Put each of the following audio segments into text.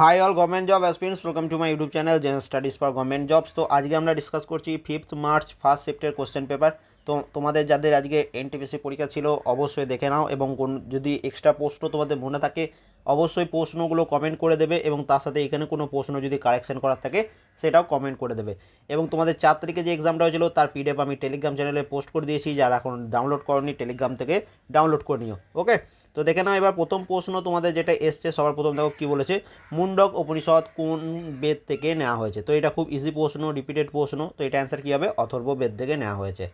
Hi all government job aspirants welcome to my YouTube channel Zen studies for government jobs তো আজকে আমরা discuss করছি fifth March first শিফটের question paper তো তোমাদের যাদের আজকে এনটিপিসি পরীক্ষা ছিল, অবশ্যই দেখে নাও এবং কোন, যদি এক্সট্রা প্রশ্ন তোমাদের মনে থাকে, অবশ্যই প্রশ্নগুলো কমেন্ট করে দেবে এবং তার সাথে এখানে কোনো প্রশ্ন যদি কারেকশন করার থাকে, সেটাও কমেন্ট করে দেবে। এবং তোমাদের চার তারিখে যে এক্সামটা হয়েছিল, তার পিডিএফ আমি টেলিগ্রাম চ্যানেলে পোস্ট করে দিয়েছি, যারা এখন ডাউনলোড করনি টেলিগ্রাম থেকে ডাউনলোড করে নিও ওকে তো দেখে নাও এবার প্রথম প্রশ্ন তোমাদের যেটা এসছে, সবার প্রথম দেখো কী বলেছে, মুন্ডক উপনিষদ কোন বেদ থেকে নেওয়া হয়েছে? তো এটা খুব ইজি প্রশ্ন রিপিটেড প্রশ্ন, তো এটা অ্যান্সার কী হবে? অথর্ব বেদ থেকে নেওয়া হয়েছে।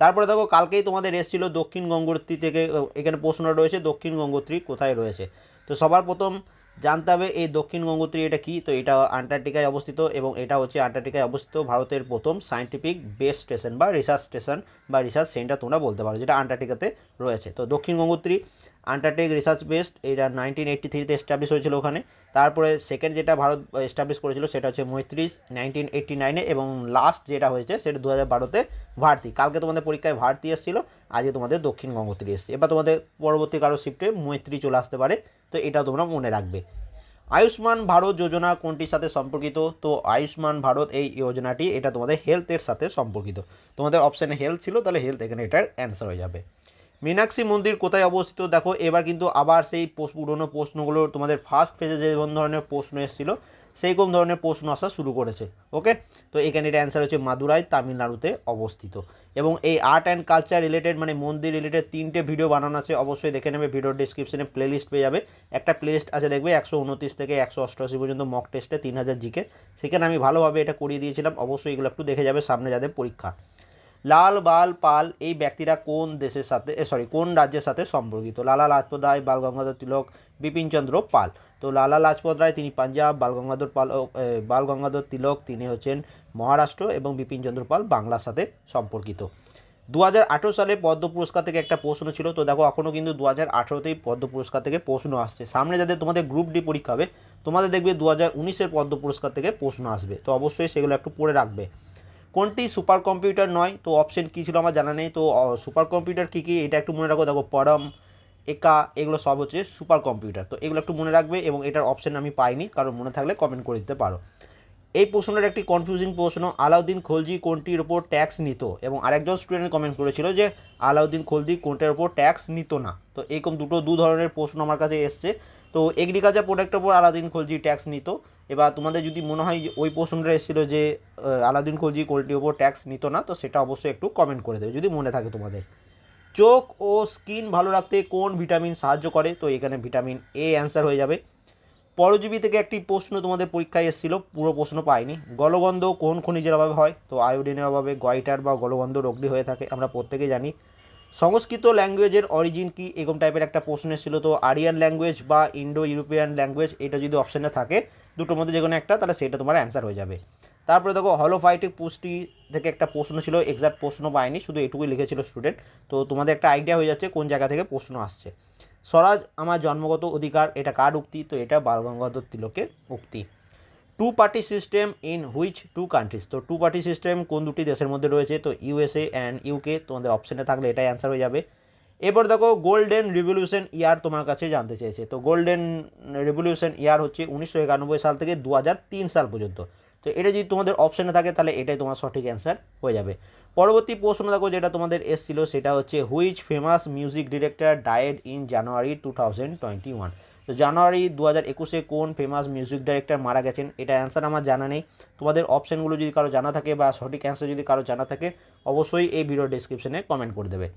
তারপরে দেখো কালকেই তোমাদের এসেছিল দক্ষিণ গঙ্গোত্রী থেকে এখানে প্রশ্নটা রয়েছে দক্ষিণ গঙ্গোত্রী কোথায় রয়েছে? তো সবার প্রথম জানতে হবে এই দক্ষিণ গঙ্গোত্রী এটা কি? তো এটা আন্টার্কটিকায় অবস্থিত এবং এটা হচ্ছে আন্টার্কটিকায় অবস্থিত ভারতের প্রথম সায়েন্টিফিক বেস স্টেশন বা রিসার্চ স্টেশন বা রিসার্চ সেন্টার তোমরা বলতে পারো, যেটা আন্টার্কটিকাতে রয়েছে। তো Dakshin Gangotri Antarctic research based এটা নাইনটিন এইট্টি থ্রিতে এস্টাবলিশ হয়েছিল ওখানে। তারপরে সেকেন্ড যেটা ভারত এস্টাবলিশ করেছিল সেটা হচ্ছে মৈত্রিশ নাইনটিন এইট্টি নাইনে এবং লাস্ট যেটা হয়েছে সেটা দু হাজার বারোতে ভারতী। কালকে তোমাদের পরীক্ষায় ভারতী এসেছিল, আজকে তোমাদের দক্ষিণ গঙ্গোত্রী এসছে। এবার তোমাদের পরবর্তী কারও শিফটে মৈত্রী চলে আসতে পারে, তো এটা তোমরা মনে রাখবে। আয়ুষ্মান ভারত যোজনা কোনটির সাথে সম্পর্কিত? তো আয়ুষ্মান ভারত এই যোজনাটি, এটা তোমাদের হেলথের সাথে সম্পর্কিত। তোমাদের অপশানে হেলথ ছিল, তাহলে হেলথ এখানে এটার অ্যান্সার হয়ে যাবে। মীনাক্ষী মন্দির কোথায় অবস্থিত? দেখো, এবার কিন্তু আবার সেই পুরনো প্রশ্নগুলো, তোমাদের ফার্স্ট ফেজে যেমন ধরনের প্রশ্ন এসেছিল সেই রকম ধরনের প্রশ্ন আসা শুরু করেছে ওকে তো এখানে এটা অ্যান্সার হচ্ছে মাদুরাই, তামিলনাড়ুতে অবস্থিত। এবং এই আর্ট অ্যান্ড কালচার রিলেটেড মানে মন্দির রিলেটেড তিনটে ভিডিও বানানো আছে, অবশ্যই দেখে নেবে ভিডিওর ডিসক্রিপশনে প্লেলিস্ট পেয়ে যাবে। একটা প্লেলিস্ট আছে, দেখবে, একশো উনত্রিশ থেকে একশো অষ্টআশি পর্যন্ত মক টেস্টে তিন হাজার জিকে সেখানে আমি ভালোভাবে এটা করিয়ে দিয়েছিলাম, অবশ্যই এগুলো একটু দেখে যাবে সামনে যাদের পরীক্ষা। লাল বাল পাল এই ব্যক্তিরা কোন দেশের সাথে সরি কোন রাজ্যের সাথে সম্পর্কিত? লালা লাজপত রায়, বাল গঙ্গাধর তিলক বিপিনচন্দ্র পাল। তো লালা লাজপত রায়, তিনি পাঞ্জাব, বাল গঙ্গাধর পাল বাল গঙ্গাধর তিলক, তিনি হচ্ছেন মহারাষ্ট্র এবং বিপিনচন্দ্র পাল বাংলার সাথে সম্পর্কিত। দু হাজার আঠেরো সালে পদ্ম পুরস্কার থেকে একটা প্রশ্ন ছিল, তো দেখো এখনও কিন্তু দু হাজার আঠেরোতেই পদ্ম পুরস্কার থেকে প্রশ্ন আসছে। সামনে যাদের তোমাদের গ্রুপ ডি পরীক্ষা হবে, তোমাদের দেখবে দু হাজার উনিশের পদ্ম পুরস্কার থেকে প্রশ্ন আসবে। তো অবশ্যই সেগুলো একটু পড়ে রাখবে। কোনটি সুপার কম্পিউটার নয়? তো অপশন কী ছিল আমার জানা নেই। তো সুপার কম্পিউটার কী কী? এটা একটু মনে রাখো। দেখো, পরম, একা, এগুলো সব হচ্ছে সুপার কম্পিউটার। তো এগুলো একটু মনে রাখবে এবং এটার অপশন আমি পাইনি, কারণ মনে থাকলে কমেন্ট করে দিতে পারো। এই প্রশ্নটার একটি কনফিউজিং প্রশ্ন, আলাউদ্দিন খলজি কোনটির ওপর ট্যাক্স নিত? এবং আরেকজন স্টুডেন্ট কমেন্ট করেছিল যে, আলাউদ্দিন খলজি কোনটার ওপর ট্যাক্স নিত না? তো এরকম দুটো দু ধরনের প্রশ্ন আমার কাছে এসছে। তো এগ্রিকালচার প্রোডাক্টের ওপর আলাউদ্দিন খলজি ট্যাক্স নিত। এবার তোমাদের যদি মনে হয় ওই প্রশ্নটা এসেছিল যে আলাউদ্দিন খলজি কোনটির ওপর ট্যাক্স নিত না, তো সেটা অবশ্যই একটু কমেন্ট করে দেবে, যদি মনে থাকে তোমাদের। চোখ ও স্কিন ভালো রাখতে কোন ভিটামিন সাহায্য করে? তো এখানে ভিটামিন এ অ্যান্সার হয়ে যাবে। পরজীবী থেকে একটি প্রশ্ন তোমাদের পরীক্ষায় এসেছিল, পুরো প্রশ্ন পাইনি। গলগন্ধ কোন খনিজের অভাবে হয়? তো আয়োডিনের অভাবে গয়টার বা গলগন্ধ রোগটি হয়ে থাকে, আমরা প্রত্যেকে জানি। সংস্কৃত ল্যাঙ্গুয়েজের অরিজিন কি, এরকম টাইপের একটা প্রশ্ন এসেছিল। তো আরিয়ান ল্যাঙ্গুয়েজ বা ইন্ডো ইউরোপিয়ান ল্যাঙ্গুয়েজ, এটা যদি অপশানে থাকে, দুটোর মধ্যে যে কোনো একটা, তাহলে সেটা তোমার অ্যান্সার হয়ে যাবে। তারপরে দেখো হলোফাইটিক পুষ্টি থেকে একটা প্রশ্ন ছিল এক্সাক্ট প্রশ্ন পাইনি, শুধু এটুকুই লিখেছিল স্টুডেন্ট তো তোমাদের একটা আইডিয়া হয়ে যাচ্ছে কোন জায়গা থেকে প্রশ্ন আসছে। স্বরাজ, আমার জন্মগত অধিকার, এটা কার উক্তি? তো এটা বালগঙ্গাধর তিলকের উক্তি। Two party system in which two countries তো টু পার্টি সিস্টেম কোন দুটি দেশের মধ্যে রয়েছে? তো ইউএসএ অ্যান্ড ইউকে তোমাদের অপশানে থাকলে এটাই অ্যান্সার হয়ে যাবে। এরপর দেখো গোল্ডেন রিভলিউশন ইয়ার তোমার কাছে জানতে চেয়েছে। তো গোল্ডেন রিভলিউশন ইয়ার হচ্ছে উনিশশো একানব্বই সাল থেকে দু হাজার তিন সাল পর্যন্ত। তো এটা যদি তোমাদের অপশানে থাকে, তাহলে এটাই তোমার সঠিক অ্যান্সার হয়ে যাবে। পরবর্তী প্রশ্ন দেখো, যেটা তোমাদের এসছিল, সেটা হচ্ছে which famous music director died in January two thousand twenty one তো জানুয়ারি দু হাজার একুশে কোন ফেমাস মিউজিক ডাইরেক্টর মারা গেছেন? এটা অ্যান্সার আমার জানা নেই। তোমাদের অপশানগুলো যদি কারও জানা থাকে বা সঠিক অ্যান্সার যদি কারও জানা থাকে, অবশ্যই এই ভিডিও ডিসক্রিপশনে কমেন্ট করে দেবে।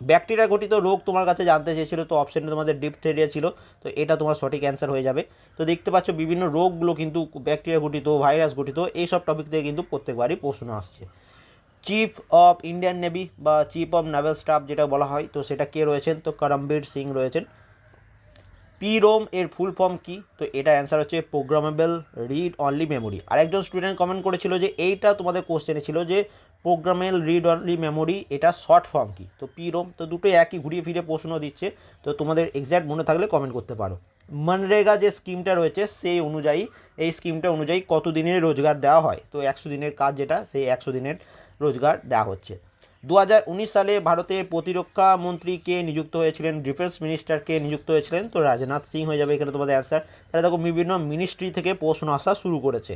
ব্যাকটেরিয়া ঘটিত রোগ তোমার কাছে জানতে চেয়েছিলো, তো অপশানে তোমাদের ডিপথেরিয়া ছিল, তো এটা তোমার সঠিক অ্যান্সার হয়ে যাবে। তো দেখতে পাচ্ছ বিভিন্ন রোগগুলো কিন্তু ব্যাকটেরিয়া ঘটিত ভাইরাস ঘটিত এইসব টপিক থেকে কিন্তু প্রত্যেকবারই প্রশ্ন আসছে। চিফ অফ ইন্ডিয়ান নেভি বা চিফ অফ নাভেল স্টাফ যেটা বলা হয়, তো সেটা কে রয়েছেন? তো করমবীর সিং রয়েছেন। পিরোম এর ফুল ফর্ম কি? তো এটা অ্যান্সার হচ্ছে প্রোগ্রামেবল রিড অনলি মেমোরি আরেকজন স্টুডেন্ট কমেন্ট করেছিল যে এইটা তোমাদের কোশ্চেনে ছিল যে প্রোগ্রামেল রিড অনলি মেমোরি এটা শর্ট ফর্ম কি? তো পিরোম তো দুটোই একই ঘুরিয়ে ফিরে প্রশ্ন দিচ্ছে, তো তোমাদের এক্স্যাক্ট মনে থাকলে কমেন্ট করতে পারো। মনরেগা যে স্কিমটা রয়েছে, সেই অনুযায়ী, এই স্কিমটা অনুযায়ী কত দিনের রোজগার দেওয়া হয়? তো একশো দিনের কাজ যেটা, সেই একশো দিনের রোজগার দেওয়া হচ্ছে। দু হাজার উনিশ সালে ভারতের প্রতিরক্ষা মন্ত্রী কে নিযুক্ত হয়েছিলেন, ডিফেন্স মিনিস্টার কে নিযুক্ত হয়েছিলেন। তো রাজনাথ সিং হয়ে যাবে এখানে তোমাদের অ্যান্সার তাহলে দেখো, বিভিন্ন মিনিস্ট্রি থেকে প্রশ্ন আসা শুরু করেছে।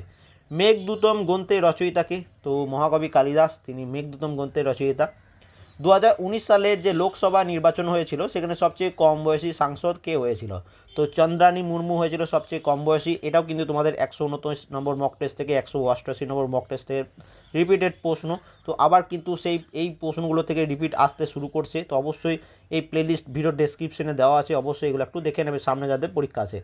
মেঘদূতম গ্রন্থের রচয়িতাকে, তো মহাকবি কালিদাস, তিনি মেঘদূতম গ্রন্থের রচয়িতা। দু হাজার উনিশ সালের যে লোকসভা নির্বাচন হয়েছিল, সেখানে সবচেয়ে কম বয়সী সাংসদ কে হয়েছিল? তো চন্দ্রানী মুর্মু হয়েছিল সবচেয়ে কম বয়সী, এটাও কিন্তু তোমাদের একশো উনত্রিশ নম্বর মক টেস্ট থেকে একশো অষ্টআশি নম্বর মক টেস্টের রিপিটেড প্রশ্ন। তো আবার কিন্তু সেই, এই প্রশ্নগুলো থেকে রিপিট আসতে শুরু করছে। তো অবশ্যই এই প্লেলিস্ট ভিডিও ডেসক্রিপশনে দেওয়া আছে, অবশ্যই এগুলো একটু দেখে নেবে, সামনে যাদের পরীক্ষা আছে।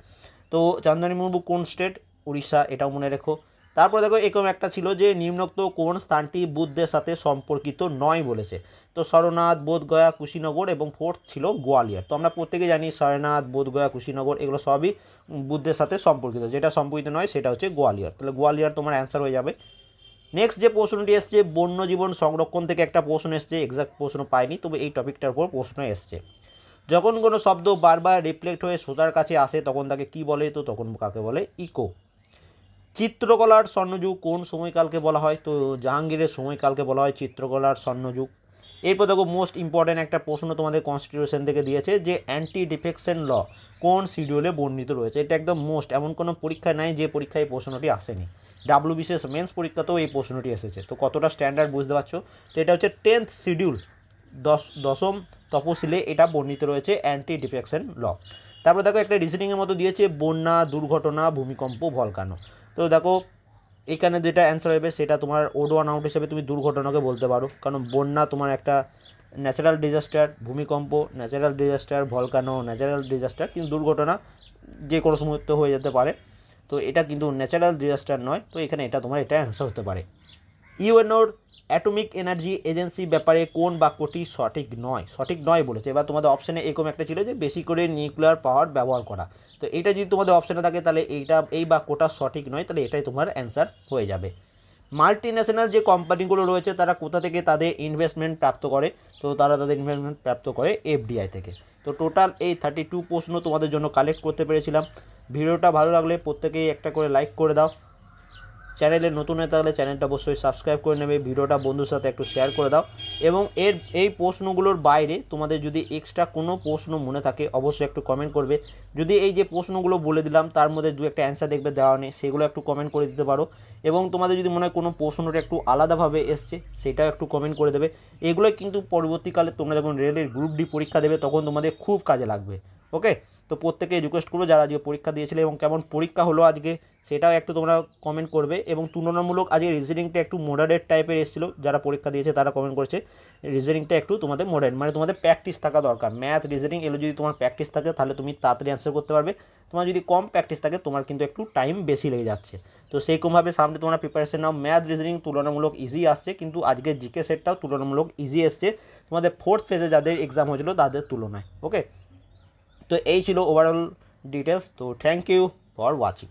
তো চন্দ্রানী মুর্মু কোন স্টেট উড়িষ্যা, এটাও মনে রেখো। তারপর দেখো এরকম একটা ছিল যে নিম্নোক্ত কোন স্থানটি বুদ্ধের সাথে সম্পর্কিত নয় বলেছে। তো সরনাথ বোধগয়া কুশীনগর এবং ফোর্থ ছিল গোয়ালিয়র। তো আমরা প্রত্যেকে জানি সরনাথ বোধগয়া কুশীনগর এগুলো সবই বুদ্ধের সাথে সম্পর্কিত। যেটা সম্পর্কিত নয়, সেটা হচ্ছে গোয়ালিয়র। তাহলে গোয়ালিয়র তোমার অ্যান্সার হয়ে যাবে। নেক্সট যে প্রশ্নটি এসছে, বন্যজীবন সংরক্ষণ থেকে একটা প্রশ্ন এসছে এক্সাক্ট প্রশ্ন পাইনি, তবে এই টপিকটার উপর প্রশ্ন এসছে। যখন কোনো শব্দ বারবার রিফ্লেক্ট হয়ে শ্রোতার কাছে আসে, তখন তাকে কি বলে? তো তখন কাকে বলে? ইকো চিত্রকলার স্বর্ণযুগ কোন সময়কালকে বলা হয়? তো জাহাঙ্গীরের সময়কালকে বলা হয় চিত্রকলার স্বর্ণযুগ। এরপর দেখো মোস্ট ইম্পর্ট্যান্ট একটা প্রশ্ন তোমাদের কনস্টিটিউশন থেকে দিয়েছে যে অ্যান্টি ডিফেকশন ল কোন শিডিউলে বর্ণিত রয়েছে? এটা একদম মোস্ট এমন কোনো পরীক্ষা নাই যে পরীক্ষায় এই প্রশ্নটি আসেনি। ডাব্লিউ বিশেষ মেন্স পরীক্ষাতেও এই প্রশ্নটি এসেছে। তো কতটা স্ট্যান্ডার্ড বুঝতে পারছ? তো এটা হচ্ছে টেন্থ শিডিউল দশ, দশম তপশিলে এটা বর্ণিত রয়েছে অ্যান্টি ডিফেকশন ল তারপর দেখো, একটা রিজনিংয়ের মতো দিয়েছে, বন্যা, দুর্ঘটনা, ভূমিকম্প, ভলকানো। তো দেখো, এখানে যেটা অ্যান্সার হবে সেটা তোমার ওড ওয়ান আউট হিসেবে তুমি দুর্ঘটনাকে বলতে পারো। কারণ বন্যা তোমার একটা ন্যাচারাল ডিজাস্টার ভূমিকম্প natural disaster volcano natural disaster কিন্তু দুর্ঘটনা যে কোনো সময় হয়ে যেতে পারে। তো এটা কিন্তু ন্যাচারাল ডিজাস্টার নয়, তো এখানে এটা তোমার এটা অ্যান্সার হতে পারে। ইউএনওর অ্যাটমিক এনার্জি এজেন্সি ব্যাপারে কোন বাক্যটি সঠিক নয়? সঠিক নয় বলেছে। এবার তোমাদের অপশানে এরকম একটা ছিল যে, বেশি করে নিউক্লিয়ার পাওয়ার ব্যবহার করা। তো এটা যদি তোমাদের অপশানে থাকে, তাহলে এইটা, এই বাক্যটা সঠিক নয়, তাহলে এটাই তোমার অ্যান্সার হয়ে যাবে। মাল্টি ন্যাশনাল যে কোম্পানিগুলো রয়েছে, তারা কোথা থেকে তাদের ইনভেস্টমেন্ট প্রাপ্ত করে? তো তারা তাদের ইনভেস্টমেন্ট প্রাপ্ত করে এফডিআই থেকে। তো টোটাল এই থার্টি টু প্রশ্ন তোমাদের জন্য কালেক্ট করতে পেরেছিলাম। ভিডিওটা ভালো লাগলে প্রত্যেকেই একটা করে লাইক করে দাও। চ্যানেলে নতুন হয়ে থাকলে চ্যানেলটা অবশ্যই সাবস্ক্রাইব করে নেবে, ভিডিওটা বন্ধুর সাথে একটু শেয়ার করে দাও এবং এর, এই প্রশ্নগুলোর বাইরে তোমাদের যদি এক্সট্রা কোনো প্রশ্ন মনে থাকে, অবশ্যই একটু কমেন্ট করবে। যদি এই যে প্রশ্নগুলো বলে দিলাম, তার মধ্যে দু একটা অ্যান্সার দেখবে, দেওয়া নেই, সেগুলো একটু কমেন্ট করে দিতে পারো। এবং তোমাদের যদি মনে হয় কোনো প্রশ্নটা একটু আলাদাভাবে এসছে, সেটাও একটু কমেন্ট করে দেবে। এগুলো কিন্তু পরবর্তীকালে তোমরা যখন রেলের গ্রুপ ডি পরীক্ষা দেবে, তখন তোমাদের খুব কাজে লাগবে ওকে তো প্রত্যেকে রিকোয়েস্ট করব যারা আজকে পরীক্ষা দিয়েছিলে এবং কেমন পরীক্ষা হলো আজকে, সেটাও একটু তোমরা কমেন্ট করবে এবং তুলনামূলক আজকে রিজনিংটা একটু মডারেট টাইপের এসেছিল, যারা পরীক্ষা দিয়েছে তারা কমেন্ট করেছে। রিজনিংটা একটু তোমাদের মডারেট মানে তোমাদের প্র্যাকটিস থাকা দরকার। ম্যাথ রিজনিং এগুলো যদি তোমার প্র্যাকটিস থাকে তাহলে তুমি তাড়াতাড়ি অ্যান্সার করতে পারবে। তোমার যদি কম প্র্যাকটিস থাকে তোমার কিন্তু একটু টাইম বেশি লেগে যাচ্ছে। তো সেইরকমভাবে সামনে তোমরা প্রিপারেশন নাও। ম্যাথ রিজনিং তুলনামূলক ইজি আসছে, কিন্তু আজকে জিকে সেটটাও তুলনামূলক ইজি এসছে। তোমাদের ফোর্থ ফেজে যাদের এক্সাম হয়েছিল তাদের তুলনায় ওকে তো এই ছিল ওভারঅল ডিটেলস তো থ্যাংক ইউ ফর ওয়াচিং